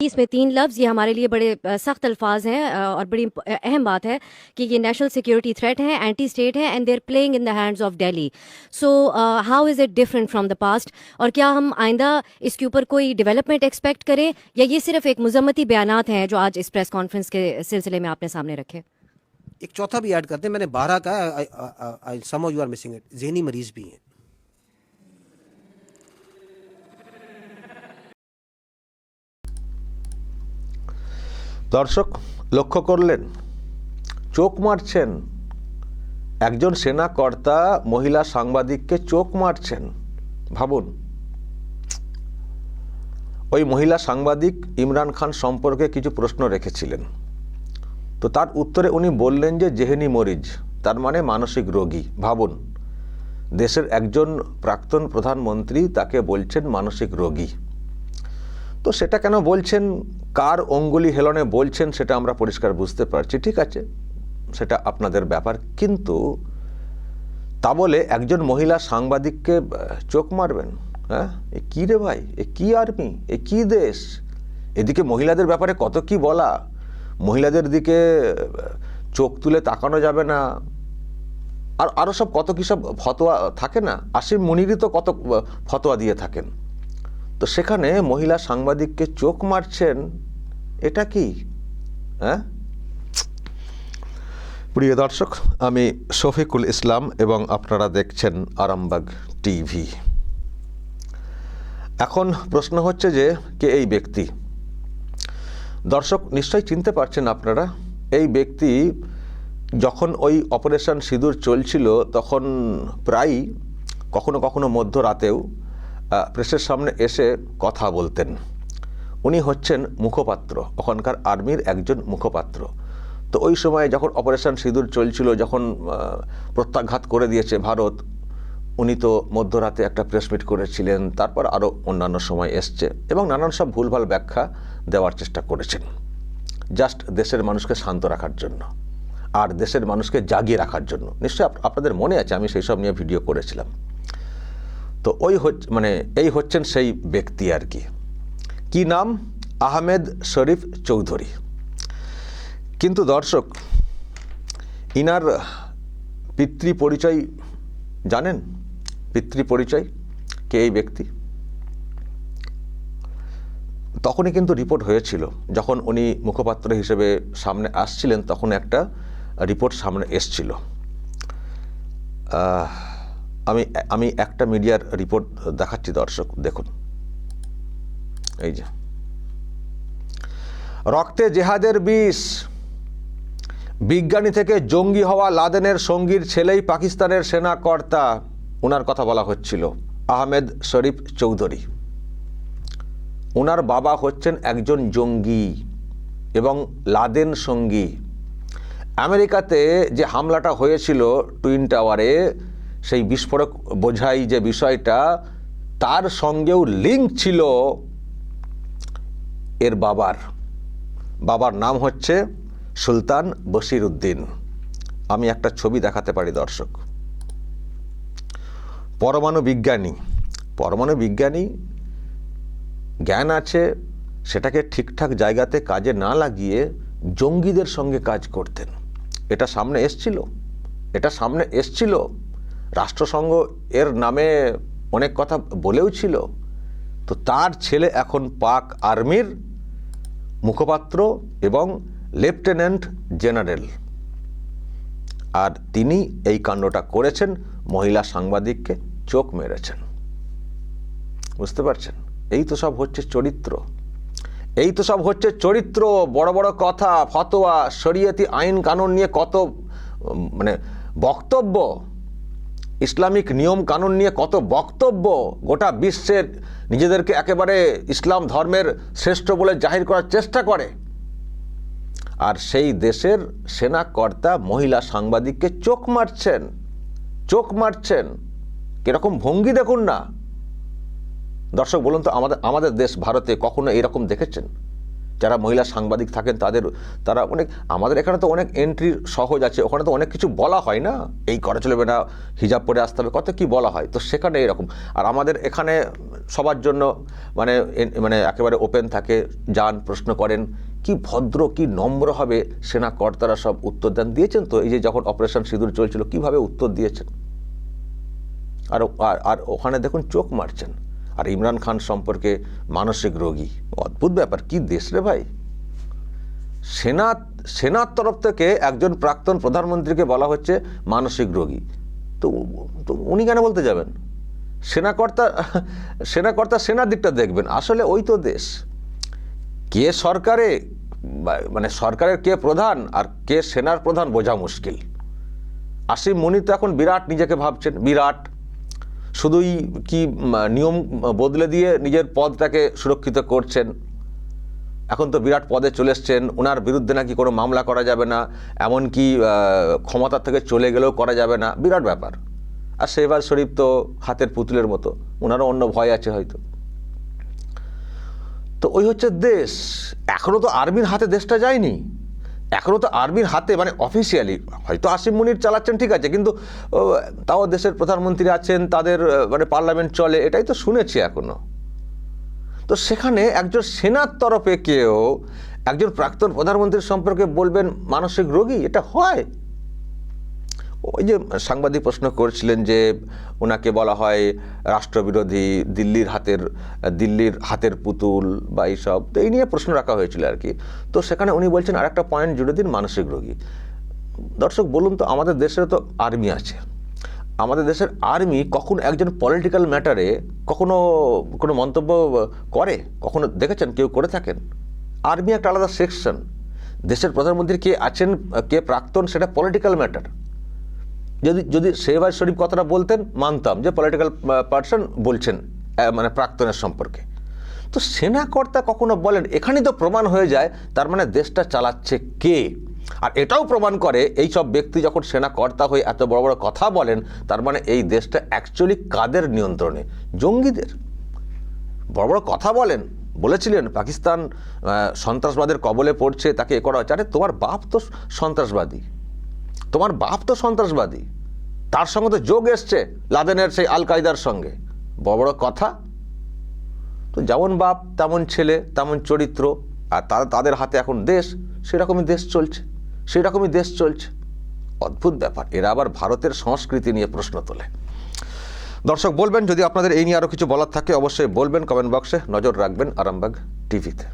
इसमें तीन लफ्ज़, ये हमारे लिए बड़े सख्त अल्फाज हैं और बड़ी अहम बात है कि ये नेशनल सिक्योरिटी थ्रेट है एंटी स्टेट है and they're playing in the hands of Delhi so how is it different from the past और क्या हम आइंदा इसके ऊपर कोई डेवलपमेंट एक्सपेक्ट करें, या ये सिर्फ़ एक मजम्मती बयान हैं जो आज इस प्रेस कॉन्फ्रेंस के सिलसिले में आपने सामने रखे? एक चौथा भी ऐड करते हैं, मैंने बारह का sum you are missing it जहनी मरीज़ भी हैं। দর্শক, লক্ষ্য করলেন, চোখ মারছেন। একজন সেনা কর্তা মহিলা সাংবাদিককে চোখ মারছেন। ভাবুন, ওই মহিলা সাংবাদিক ইমরান খান সম্পর্কে কিছু প্রশ্ন রেখেছিলেন। তো তার উত্তরে উনি বললেন যে, জেহেনি মরিজ তার মানে মানসিক রোগী। ভাবুন, দেশের একজন প্রাক্তন প্রধানমন্ত্রী তাকে বলছেন মানসিক রোগী। তো সেটা কেন বলছেন? কার অঙ্গুলি হেলনে বলছেন সেটা আমরা পরিষ্কার বুঝতে পারছি, ঠিক আছে? সেটা আপনাদের ব্যাপার। কিন্তু তা বলে একজন মহিলা সাংবাদিককে চোখ মারবেন? হ্যাঁ? এ কী রে ভাই? এ কী আর্মি? এ কী দেশ? এদিকে মহিলাদের ব্যাপারে কত কি বলা? মহিলাদের দিকে চোখ তুলে তাকানো যাবে না। আর আরও সব কত কী সব ফতোয়া থাকে না? আসিম মুনিরই তো কত ফতোয়া দিয়ে থাকেন। তো সেখানে মহিলা সাংবাদিককে চোখ মারছেন, এটা কি? হ্যাঁ? প্রিয় দর্শক, আমি শফিকুল ইসলাম এবং আপনারা দেখছেন আরামবাগ টিভি। এখন প্রশ্ন হচ্ছে যে, কে এই ব্যক্তি? দর্শক, নিশ্চয়ই চিনতে পারছেন আপনারা, এই ব্যক্তি যখন ওই অপারেশন সিঁদুর চলছিল, তখন প্রায়ই, কখনো কখনো মধ্যরাতেও প্রেসের সামনে এসে কথা বলতেন। উনি হচ্ছেন মুখপাত্র, ওখানকার আর্মির একজন মুখপাত্র। তো ওই সময়ে যখন অপারেশন সিঁদুর চলছিল, যখন প্রত্যাঘাত করে দিয়েছে ভারত, উনি তো মধ্যরাতে একটা প্রেস মিট করেছিলেন, তারপর আরও অন্যান্য সময় এসছে এবং নানান সব ভুলভাল ব্যাখ্যা দেওয়ার চেষ্টা করেছেন। জাস্ট দেশের মানুষকে শান্ত রাখার জন্য, আর দেশের মানুষকে জাগিয়ে রাখার জন্য। নিশ্চয়ই আপনাদের মনে আছে, আমি সেই সব নিয়ে ভিডিও করেছিলাম। তো ওই হচ্ছে মানে এই হচ্ছেন সেই ব্যক্তি আর কি। কি নাম? আহমেদ শরীফ চৌধুরী। কিন্তু দর্শক, ইনার পিতৃ পরিচয় জানেন? পিতৃ পরিচয় কে এই ব্যক্তি? তখনই কিন্তু রিপোর্ট হয়েছিল। যখন উনি মুখপাত্র হিসেবে সামনে আসছিলেন, তখন একটা রিপোর্ট সামনে এসছিল। আমি আমি একটা মিডিয়ার রিপোর্ট দেখাচ্ছি, দর্শক, দেখুন। এই যে। রক্তে জেহাদের বিষ। বিজ্ঞানী থেকে জঙ্গি হওয়া লাদেনের সঙ্গীর ছেলেই পাকিস্তানের সেনা কর্তা ওনার কথা বলা হচ্ছিল। আহমেদ শরীফ চৌধুরী। ওনার বাবা হচ্ছেন একজন জঙ্গি এবং লাদেন সঙ্গী। আমেরিকাতে যে হামলাটা হয়েছিল, টুইন টাওয়ারে সেই বিস্ফোরক বোঝাই যে বিষয়টা, তার সঙ্গেও লিঙ্ক ছিল এর বাবার। বাবার নাম হচ্ছে সুলতান বশির উদ্দিন আমি একটা ছবি দেখাতে পারি, দর্শক। পরমাণু বিজ্ঞানী। পরমাণু বিজ্ঞানী, জ্ঞান আছে, সেটাকে ঠিকঠাক জায়গাতে কাজে না লাগিয়ে জঙ্গিদের সঙ্গে কাজ করতেন। এটা সামনে এসছিল। এটা সামনে এসছিল রাষ্ট্রসংঘ এর নামে অনেক কথা বলেও ছিল। তো তার ছেলে এখন পাক আর্মির মুখপাত্র এবং লেফটেন্যান্ট জেনারেল। আর তিনি এই কাণ্ডটা করেছেন, মহিলা সাংবাদিককে চোখ মেরেছেন। বুঝতে পারছেন? এই তো সব হচ্ছে চরিত্র। এই তো সব হচ্ছে চরিত্র, বড় বড় কথা, ফতোয়া, শরীয়তি আইন কানুন নিয়ে কত মানে বক্তব্য। ইসলামিক নিয়ম কানুন নিয়ে কত বক্তব্য গোটা বিশ্বের নিজেদেরকে একেবারে ইসলাম ধর্মের শ্রেষ্ঠ বলে জাহির করার চেষ্টা করে। আর সেই দেশের সেনা কর্তা মহিলা সাংবাদিককে চোখ মারছেন চোখ মারছেন। কীরকম ভঙ্গি দেখুন না। দর্শক, বলুন তো, আমাদের আমাদের দেশ ভারতে কখনো এরকম দেখেছেন? যারা মহিলা সাংবাদিক থাকেন তাদের, তারা অনেক, আমাদের এখানে তো অনেক এন্ট্রি সহজ আছে, ওখানে তো অনেক কিছু বলা হয় না? এই করা চলবে না হিজাব পরে আসতে হবে, কত কি বলা হয়? তো সেখানে এরকম। আর আমাদের এখানে সবার জন্য মানে মানে একেবারে ওপেন থাকে, যান, প্রশ্ন করেন, কি ভদ্র, কি নম্র হবে সেনা কর্তারা সব উত্তর দেন। দিয়েছেন তো, এই যে যখন অপারেশন সিঁদুর চলছিল, কীভাবে উত্তর দিয়েছেন? আর- আর ওখানে দেখুন চোখ মারছেন। আর ইমরান খান সম্পর্কে মানসিক রোগী। অদ্ভুত ব্যাপার, কি দেশ রে ভাই? সেনা, সেনার তরফ থেকে একজন প্রাক্তন প্রধানমন্ত্রীকে বলা হচ্ছে মানসিক রোগী। তো তো উনি কেন বলতে যাবেন? সেনাকর্তা সেনাকর্তা সেনার দিকটা দেখবেন। আসলে ওই তো দেশ। কে সরকারে মানে সরকারের কে প্রধান আর কে সেনার প্রধান বোঝা মুশকিল। আসিম মনি তো এখন বিরাট নিজেকে ভাবছেন, বিরাট। শুধুই কি নিয়ম বদলে দিয়ে নিজের পদটাকে সুরক্ষিত করছেন? এখন তো বিরাট পদে চলে এসছেন ওনার বিরুদ্ধে নাকি কোনো মামলা করা যাবে না, এমনকি ক্ষমতা থেকে চলে গেলেও করা যাবে না, বিরাট ব্যাপার। আর শেহবাজ শরীফ তো হাতের পুতুলের মতো ওনারও অন্য ভয় আছে হয়তো। তো ওই হচ্ছে দেশ এখনও তো আর্মির হাতে দেশটা যায়নি। এখনও তো আর্মির হাতে মানে অফিসিয়ালি হয়তো আসিম মুনির চালাচ্ছেন, ঠিক আছে, কিন্তু তাও দেশের প্রধানমন্ত্রী আছেন, তাদের মানে পার্লামেন্ট চলে, এটাই তো শুনেছি এখনও তো সেখানে একজন সেনার তরফে কেউ একজন প্রাক্তন প্রধানমন্ত্রীর সম্পর্কে বলবেন, মানসিক রোগী, এটা হয়? ওই যে সাংবাদিক প্রশ্ন করেছিলেন যে ওনাকে বলা হয় রাষ্ট্রবিরোধী দিল্লির হাতের দিল্লির হাতের পুতুল বা এইসব, তো এই নিয়ে প্রশ্ন রাখা হয়েছিল আর কি। তো সেখানে উনি বলছেন আরেকটা পয়েন্ট জুড়ে দিন মানসিক রোগী। দর্শক, বলুন তো, আমাদের দেশে তো আর্মি আছে। আমাদের দেশের আর্মি কখন একজন পলিটিক্যাল ম্যাটারে কখনো কোনো মন্তব্য করে? কখনো দেখেছেন? কেউ করে থাকেন? আর্মি একটা আলাদা সেকশন দেশের প্রধানমন্ত্রী কে আছেন, কে প্রাক্তন, সেটা পলিটিক্যাল ম্যাটার যদি যদি শেহবাজ শরীফ কথাটা বলতেন, মানতাম যে পলিটিক্যাল পার্সন বলছেন মানে প্রাক্তনের সম্পর্কে। তো সেনাকর্তা কখনো বলেন, এখানেই তো প্রমাণ হয়ে যায়, তার মানে দেশটা চালাচ্ছে কে? আর এটাও প্রমাণ করে, এই সব ব্যক্তি যখন সেনাকর্তা হয়ে এত বড় বড় কথা বলেন, তার মানে এই দেশটা অ্যাকচুয়ালি কাদের নিয়ন্ত্রণে? জঙ্গিদের। বড় বড় কথা বলেন, বলেছিলেন, পাকিস্তান সন্ত্রাসবাদের কবলে পড়ছে, তাকে এ করা হচ্ছে আরে তোমার বাপ তো সন্ত্রাসবাদী। তোমার বাপ তো সন্ত্রাসবাদী। তার সঙ্গে তো যোগ এসছে লাদেনের সেই আল কায়দার সঙ্গে। বড় বড় কথা। তো যেমন বাপ, তেমন ছেলে, তেমন চরিত্র, আর তারা তাদের হাতে এখন দেশ, সেরকমই দেশ চলছে, সেরকমই দেশ চলছে। অদ্ভুত ব্যাপার, এরা আবার ভারতের সংস্কৃতি নিয়ে প্রশ্ন তোলে। দর্শক, বলবেন, যদি আপনাদের এই নিয়ে আরও কিছু বলার থাকে, অবশ্যই বলবেন কমেন্ট বক্সে নজর রাখবেন আরামবাগ টিভিতে